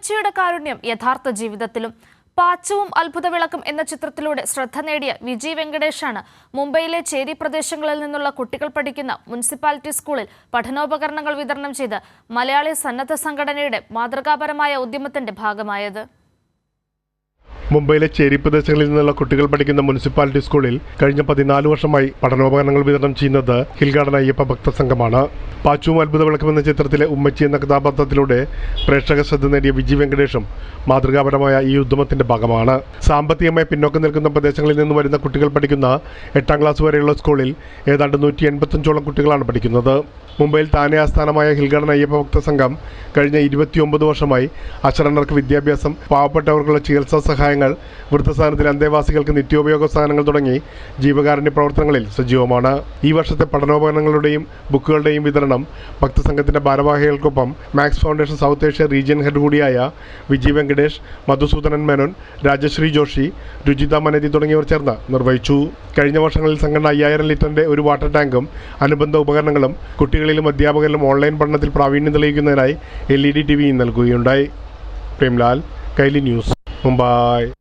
ഉമ്മച്ചിയുടെ കാരുണ്യം യഥാർത്ഥ ജീവിതത്തിലും പാച്ചവും അത്ഭുത വിളക്കും എന്ന ചിത്രത്തിലൂടെ ശ്രദ്ധ നേടിയ വിജി വെങ്കടേഷാണ് മുംബൈയിലെ ചേരി പ്രദേശങ്ങളിൽ നിന്നുള്ള കുട്ടികൾ പഠിക്കുന്ന മുനിസിപ്പാലിറ്റി സ്കൂളിൽ പഠനോപകരണങ്ങൾ വിതരണം ചെയ്ത് മലയാളി സന്നദ്ധ സംഘടനയുടെ മാതൃകാപരമായ ഉദ്യമത്തിന്റെ ഭാഗമായത്. മുംബൈയിലെ ചേരി പ്രദേശങ്ങളിൽ നിന്നുള്ള കുട്ടികൾ പഠിക്കുന്ന മുനിസിപ്പാലിറ്റി സ്കൂളിൽ കഴിഞ്ഞ പതിനാല് വർഷമായി പഠനോപകരണങ്ങൾ വിതരണം ചെയ്യുന്നത് ഹിൽഗാർഡൻ അയ്യപ്പ ഭക്ത സംഘമാണ്. പാച്ചുവും അത്ഭുത വിളക്കുമെന്ന ചിത്രത്തിലെ ഉമ്മച്ചി എന്ന കഥാപാത്രത്തിലൂടെ പ്രേക്ഷക ശ്രദ്ധ നേടിയ വിജി വെങ്കടേഷും മാതൃകാപരമായ ഈ ഉദ്യമത്തിന്റെ ഭാഗമാണ്. സാമ്പത്തികമായി പിന്നോക്കം നിൽക്കുന്ന പ്രദേശങ്ങളിൽ നിന്ന് വരുന്ന കുട്ടികൾ പഠിക്കുന്ന എട്ടാം ക്ലാസ് വരെയുള്ള സ്കൂളിൽ ഏതാണ്ട് നൂറ്റി എൺപത്തഞ്ചോളം കുട്ടികളാണ് പഠിക്കുന്നത്. മുംബൈയിൽ താനെ ആസ്ഥാനമായ ഹിൽഗാർഡൻ അയ്യപ്പ ഭക്ത സംഘം കഴിഞ്ഞ ഇരുപത്തിയൊമ്പത് വർഷമായി അശരണർക്ക് വിദ്യാഭ്യാസം പാവപ്പെട്ടവർക്കുള്ള ചികിത്സാ സഹായങ്ങൾ വൃദ്ധസാധനത്തിൽ അന്തേവാസികൾക്ക് നിത്യോപയോഗ സാധനങ്ങൾ തുടങ്ങി ജീവകാരുണ്യ പ്രവർത്തനങ്ങളിൽ സജീവമാണ്. ഈ വർഷത്തെ പഠനോപകരണങ്ങളുടെയും ബുക്കുകളുടെയും വിതരണം ഭക്തസംഘത്തിന്റെ ഭാരവാഹികൾക്കൊപ്പം Max foundation South Asia region head കൂടിയായ വിജി വെങ്കടേഷ് മധുസൂദനൻ മേനോൻ രാജശ്രീ ജോഷി രുചിത മനതി തുടങ്ങിയവർ ചേർന്ന് നിർവഹിച്ചു. കഴിഞ്ഞ വർഷങ്ങളിൽ സംഘടന അയ്യായിരം ലിറ്ററിന്റെ ഒരു വാട്ടർ ടാങ്കും അനുബന്ധ ഉപകരണങ്ങളും കുട്ടികളിലും അധ്യാപകരിലും ഓൺലൈൻ പഠനത്തിൽ പ്രാവീണ്യം തെളിയിക്കുന്നതിനായി L E D T V നൽകുകയുണ്ടായി. പ്രേംലാൽ കൈലി ന്യൂസ്. Bye.